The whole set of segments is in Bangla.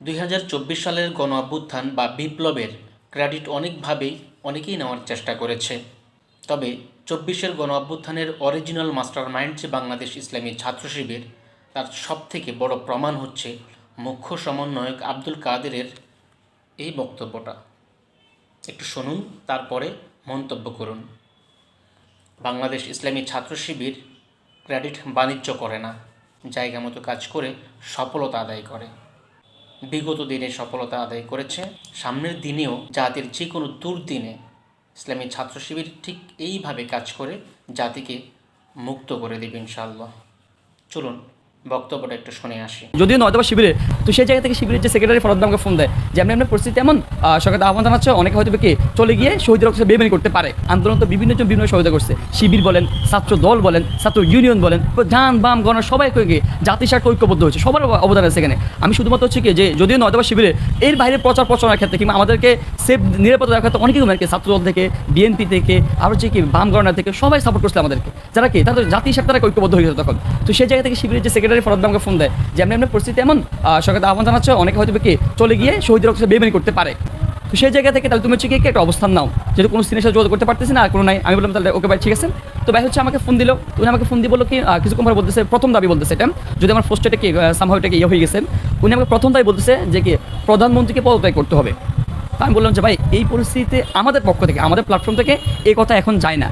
দুই হাজার চব্বিশ সালের গণ অভ্যুত্থান বা বিপ্লবের ক্রেডিট অনেকভাবেই অনেকেই নেওয়ার চেষ্টা করেছে। তবে চব্বিশের গণ অভ্যুত্থানের অরিজিনাল মাস্টার মাইন্ড যে বাংলাদেশ ইসলামী ছাত্র শিবির, তার সবথেকে বড় প্রমাণ হচ্ছে মুখ্য সমন্বয়ক আব্দুল কাদেরের এই বক্তব্যটা। একটু শুনুন, তারপরে মন্তব্য করুন। বাংলাদেশ ইসলামী ছাত্র শিবির ক্রেডিট বাণিজ্য করে না, জায়গা মতো কাজ করে সফলতা আদায় করে। বিগত দিনে সফলতা আদায় করেছে। সামনের দিনেও জাতির যে কোনো দুর্দিনে ইসলামী ছাত্র শিবির ঠিক এইভাবে কাজ করে জাতিকে মুক্ত করে দেবে ইনশাআল্লাহ। চলুন বক্তব্যটা একটু শুনে আসি। যদিও নয়তো বা শিবিরে, তো সেই জায়গা থেকে শিবিরের যে সেক্রেটারি ফরদ আমাকে ফোন দেয় যে এমনি এমনি পরিস্থিতি এমন সরকার আহ্বান জানাচ্ছে, অনেকে হয়তো কি চলে গিয়ে শহীদের রক্তে বেমানি করতে পারে। আন্দোলন তো বিভিন্ন জন বিভিন্ন সহায়তা করছে। শিবির বলেন, ছাত্র দল বলেন, ছাত্র ইউনিয়ন বলেন ডান বাম, গণ, সবাই কয়ে গিয়ে জাতির স্বার্থে ঐক্যবদ্ধ হয়েছে, সবার অবদান আছে এখানে। আমি শুধুমাত্র হচ্ছে কি যে, যদিও নয়তো বা শিবিরে, এর বাইরে প্রচার প্রচারের ক্ষেত্রে কিংবা আমাদেরকে সেফ নিরাপত্তা রাখার ক্ষেত্রে অনেকেই মানে ছাত্র দল থেকে বিএনপি থেকে আরও হচ্ছে কি বাম গণনা থেকে সবাই সাপোর্ট করছে আমাদেরকে। যারা কি তাদের জাতির স্বার্থে তারা ঐক্যবদ্ধ হয়ে গেছে তখন। তো সেই জায়গা থেকে শিবিরের যে সেক্রেটারি ফরদ আমাকে ফোন দেয়। যে এমনি এমনি পরিস্থিতি এমন সরকার আহ্বান জানাচ্ছে, অনেকে হয়তো কি চলে গিয়ে শহীদের রক্তে বেমানি করতে পারে। তো সেই জায়গা থেকে তাহলে তুমি হচ্ছে কি একটা অবস্থান নাও, যেহেতু কোনো সিনের সাথে যোগাযোগ করতে পারতেছি না, আর কোনো নাই। আমি বললাম তাহলে ওকে ভাই ঠিক আছে। তো ভাই হচ্ছে আমাকে ফোন দিল, উনি আমাকে ফোন দিয়ে বলল কি কিছুক্ষণ পরে বলতেছে, প্রথম দাবি বলতেছে এটা। যদি আমার পোস্টটা কি সামহাও এটা কি ইয়ে হয়ে গেছে। উনি আমাকে প্রথম দাবি বলতেছে যে কি, প্রধানমন্ত্রীকে পদত্যাগ করতে হবে। আমি বললাম যে ভাই, এই পরিস্থিতিতে আমাদের পক্ষ থেকে, আমাদের প্ল্যাটফর্ম থেকে এই কথা এখন যায় না।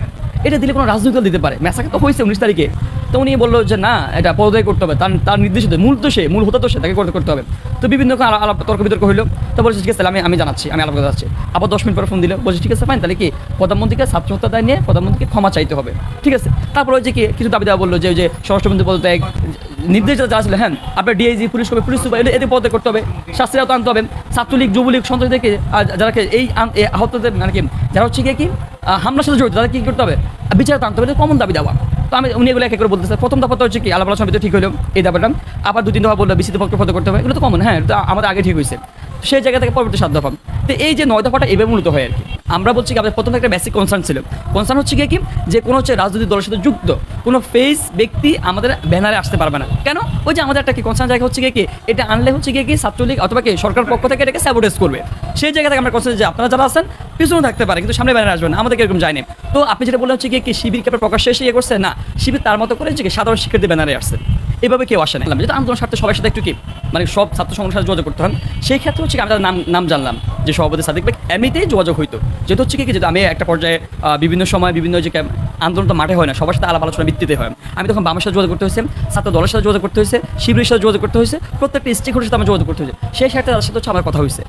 এটা দিলে কোনো রাজনৈতিক দিতে পারে। মেসাকে তো হয়েছে উনিশ তারিখে। তো উনি বলল যে না এটা পদত্যাগ করতে হবে। তার তার নির্দেশিত মূল তো সে মূল হতে তো সে তাকে করতে করতে হবে। তো বিভিন্ন আলাপ তর্ক বিতর্ক হইল। তো বলছে ঠিক আছে আমি আমি জানাচ্ছি আমি আলাপ যাচ্ছি আবার দশ মিনিট পরে ফোন দিল। বলছে ঠিক আছে ফাইন তাহলে কি প্রধানমন্ত্রীকে ছাত্র হত্যা নিয়ে প্রধানমন্ত্রীকে ক্ষমা চাইতে হবে? ঠিক আছে। তারপরে ওই যে কি কিছু দাবি দেওয়া বলল যে যে স্বরাষ্ট্রমন্ত্রী পদত্যাগ নির্দেশ যারা ছিল হ্যাঁ আপনার ডিআইজি পুলিশ কবে পুলিশ সুপার এদের পদত্যাগ করতে হবে। শাস্তির আওতা আনতে হবে। ছাত্রলীগ যুবলীগ সন্ত্রাসীদেরকে আহ, যারাকে এই আহতদের মানে কি যারা হচ্ছে কি হামলার সাথে জড়িত তাদের কি করতে হবে? বিচার আনতে হবে। কমন দাবি দেওয়া। তো আমি, উনি এগুলো এক করে বলতেছে। প্রথম দফা তো হচ্ছে কি আলাপ আলোচনা ঠিক হলো এই দাবাটা আবার দু তিন দফা বলল বিসিতে পক্ষ পদ করতে হবে। এগুলো তো কমন হ্যাঁ আমাদের আগে ঠিক হয়েছে। সেই জায়গা থেকে পরবর্তী সাত দফা। তো এই যে নয় দফাটা এভাবে মূলত হয় আর কি। আমরা বলছি কি, আমাদের প্রথম একটা বেসিক কনসার্ন ছিল। কনসার্ন হচ্ছে কি, যে কোনো হচ্ছে রাজনৈতিক দলের সাথে যুক্ত কোনো ফেস ব্যক্তি আমাদের ব্যানারে আসতে পারবে না। কেন? ওই যে আমাদের একটা কি কনসার্ন জায়গা হচ্ছে কি, এটা আনলে হচ্ছে কি ছাত্রলীগ অথবা কি সরকার পক্ষ থেকে এটাকে স্যাবোটেজ করবে। সেই জায়গা থেকে আমরা কনসার্ন যে আপনারা যারা আছেন, পিছনে থাকতে পারে, কিন্তু সামনে ব্যানারে আসবেন আমাদের এরকম যায়নি তো আপনি যেটা বললেন হচ্ছে কি, শিবিরকে আপনার প্রকাশ্যে এসে ইয়ে করছে? না, শিবির তার মতো করে কি সাধারণ শিক্ষার্থী ব্যানারে আসছে। এভাবে কেউ আসে না যেটা আন্দোলন স্বার্থে সবার সাথে একটু কি মানে সব ছাত্র সংগঠনের সাথে যোগাযোগ করতে হয়। সেই ক্ষেত্রে হচ্ছে আমি নাম নাম জানলাম, যে সভাপতি সাদিক ভাই, এমনিতেই যোগাযোগ হইতো। যেহেতু হচ্ছে কি যেহেতু আমি একটা পর্যায়ে বিভিন্ন সময় বিভিন্ন যে আন্দোলন তো মাঠে হয় না, সবার সাথে আলাপ আলোচনা ভিত্তিতে হয়। আমি তখন বামের সাথে যোগাযোগ করতে হয়েছে, ছাত্র দলের সাথে যোগাযোগ করতে হয়েছে, শিবিরের সাথে যোগাযোগ করতে হয়েছে, প্রত্যেকটা স্টেক সাথে আমার যোগাযোগ করতে হয়েছে। সেই সাথে তার সাথে হচ্ছে আমার কথা হয়েছে।